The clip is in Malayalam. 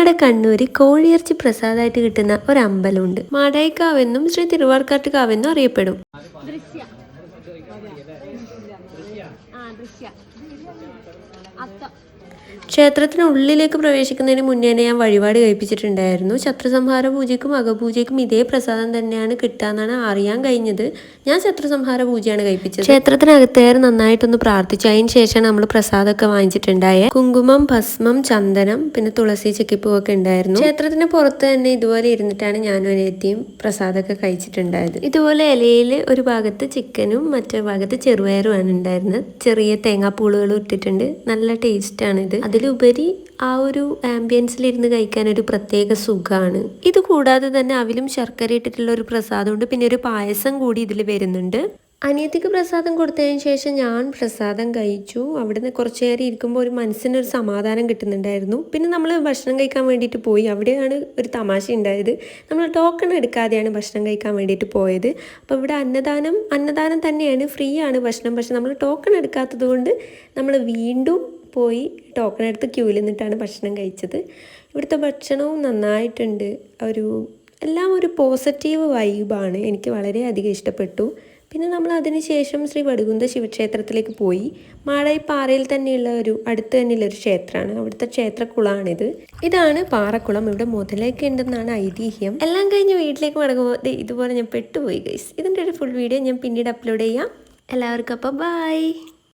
നമ്മുടെ കണ്ണൂര് കോഴിയിറച്ചി പ്രസാദമായിട്ട് കിട്ടുന്ന ഒരു അമ്പലമുണ്ട് മാടായിക്കാവെന്നും ശ്രീ തിരുവാർക്കാട്ടുകാവെന്നും അറിയപ്പെടും. ദൃശ്യ. ക്ഷേത്രത്തിനുള്ളിലേക്ക് പ്രവേശിക്കുന്നതിന് മുന്നേ തന്നെ ഞാൻ വഴിപാട് കഴിപ്പിച്ചിട്ടുണ്ടായിരുന്നു. ശത്രുസംഹാര പൂജയ്ക്കും അകപൂജയ്ക്കും ഇതേ പ്രസാദം തന്നെയാണ് കിട്ടാന്നാണ് അറിയാൻ കഴിഞ്ഞത്. ഞാൻ ശത്രുസംഹാര പൂജയാണ് കഴിപ്പിച്ചത്. ക്ഷേത്രത്തിനകത്തേറെ നന്നായിട്ടൊന്ന് പ്രാർത്ഥിച്ചു. അതിന് ശേഷം നമ്മൾ പ്രസാദമൊക്കെ വാങ്ങിച്ചിട്ടുണ്ടായ കുങ്കുമം ഭസ്മം ചന്ദനം പിന്നെ തുളസി ചെക്കിപ്പൂ ഒക്കെ ഉണ്ടായിരുന്നു. ക്ഷേത്രത്തിന് പുറത്ത് തന്നെ ഇതുപോലെ ഇരുന്നിട്ടാണ് ഞാനും അനിയത്തിയും പ്രസാദമൊക്കെ കഴിച്ചിട്ടുണ്ടായത്. ഇതുപോലെ ഇലയിൽ ഒരു ഭാഗത്ത് ചിക്കനും മറ്റൊരു ഭാഗത്ത് ചെറുപയറുമാണ് ഉണ്ടായിരുന്നത്. ചെറിയ തേങ്ങാപ്പൂളുകളും ഇട്ടിട്ടുണ്ട്. നല്ല ടേസ്റ്റ് ആണ് ഇത്. അതിലുപരി ആ ഒരു ആംബിയൻസിൽ ഇരുന്ന് കഴിക്കാൻ ഒരു പ്രത്യേക സുഖമാണ് ഇത് കൂടാതെ തന്നെ അവിലും ശർക്കര ഇട്ടിട്ടുള്ള ഒരു പ്രസാദമുണ്ട്. പിന്നെ ഒരു പായസം കൂടി ഇതിൽ വരുന്നുണ്ട്. അനിയത്തിക്ക് പ്രസാദം കൊടുത്തതിന് ശേഷം ഞാൻ പ്രസാദം കഴിച്ചു. അവിടുന്ന് കുറച്ചു നേരം ഇരിക്കുമ്പോൾ ഒരു മനസ്സിനൊരു സമാധാനം കിട്ടുന്നുണ്ടായിരുന്നു. പിന്നെ നമ്മൾ ഭക്ഷണം കഴിക്കാൻ വേണ്ടിയിട്ട് പോയി. അവിടെയാണ് ഒരു തമാശ ഉണ്ടായത്. നമ്മൾ ടോക്കൺ എടുക്കാതെയാണ് ഭക്ഷണം കഴിക്കാൻ വേണ്ടിയിട്ട് പോയത്. അപ്പോൾ ഇവിടെ അന്നദാനം അന്നദാനം തന്നെയാണ് ഫ്രീ ആണ് ഭക്ഷണം. പക്ഷെ നമ്മൾ ടോക്കൺ എടുക്കാത്തത് കൊണ്ട് നമ്മൾ വീണ്ടും പോയി ടോക്കൺ എടുത്ത് ക്യൂവിൽ നിന്നിട്ടാണ് ഭക്ഷണം കഴിച്ചത്. ഇവിടുത്തെ ഭക്ഷണവും നന്നായിട്ടുണ്ട്. ഒരു എല്ലാം ഒരു പോസിറ്റീവ് വൈബാണ്. എനിക്ക് വളരെയധികം ഇഷ്ടപ്പെട്ടു. പിന്നെ നമ്മൾ അതിനുശേഷം ശ്രീ വടുകുന്ത ശിവക്ഷേത്രത്തിലേക്ക് പോയി. മാടായിപ്പാറയിൽ തന്നെയുള്ള ഒരു അടുത്ത് തന്നെയുള്ള ഒരു ക്ഷേത്രമാണ്. അവിടുത്തെ ക്ഷേത്രക്കുളമാണിത് ഇതാണ് പാറക്കുളം. ഇവിടെ മുതലേക്ക് ഉണ്ടെന്നാണ് ഐതിഹ്യം. എല്ലാം കഴിഞ്ഞ് വീട്ടിലേക്ക് മടങ്ങുമ്പോൾ ഇതുപോലെ ഞാൻ പെട്ടുപോയി ഗൈസ് ഇതിന്റെ ഒരു ഫുൾ വീഡിയോ ഞാൻ പിന്നീട് അപ്ലോഡ് ചെയ്യാം. എല്ലാവർക്കും അപ്പോൾ ബൈ